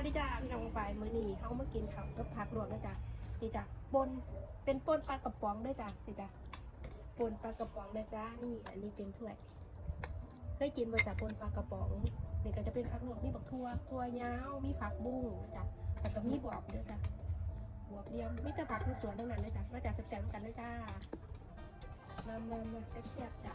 มาดิจ้าพี่น้องไปมื้อนี้เขามากินข้าวกับผักลวกนะจ้ะนี่จ้ะปนเป็นปนปลากระป๋องด้วยจ้ะนี่จ้ะปนปลากระป๋องนะจ้านี่อันนี้เต็มถ้วยเคยกินมาจากปนปลากระป๋องนี่ก็จะเป็นผักลวกมีบักทั่วทั่วยาวมีผักบุ้งจ้ะแต่ก็มีบวบด้วยจ้ะบวบเดียวมีแต่ผักที่สวนทั้งนั้นเลยจ้ะมาจากแซ่บๆกันเลยจ้ามามามาแซ่บๆจ้ะ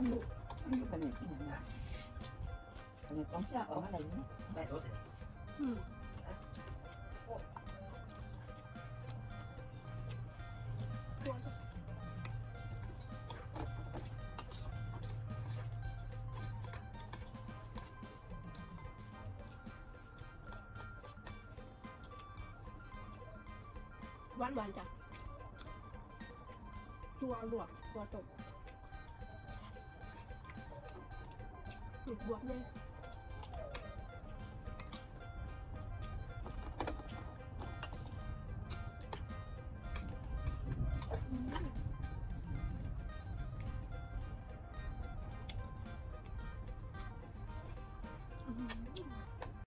한국 한국만의 느낌이 안 나지. 저는 점프라고 하나 있네. 응. 완 완자. 좋아 좋아 좋아 좋아. ุดบวกเลยอืม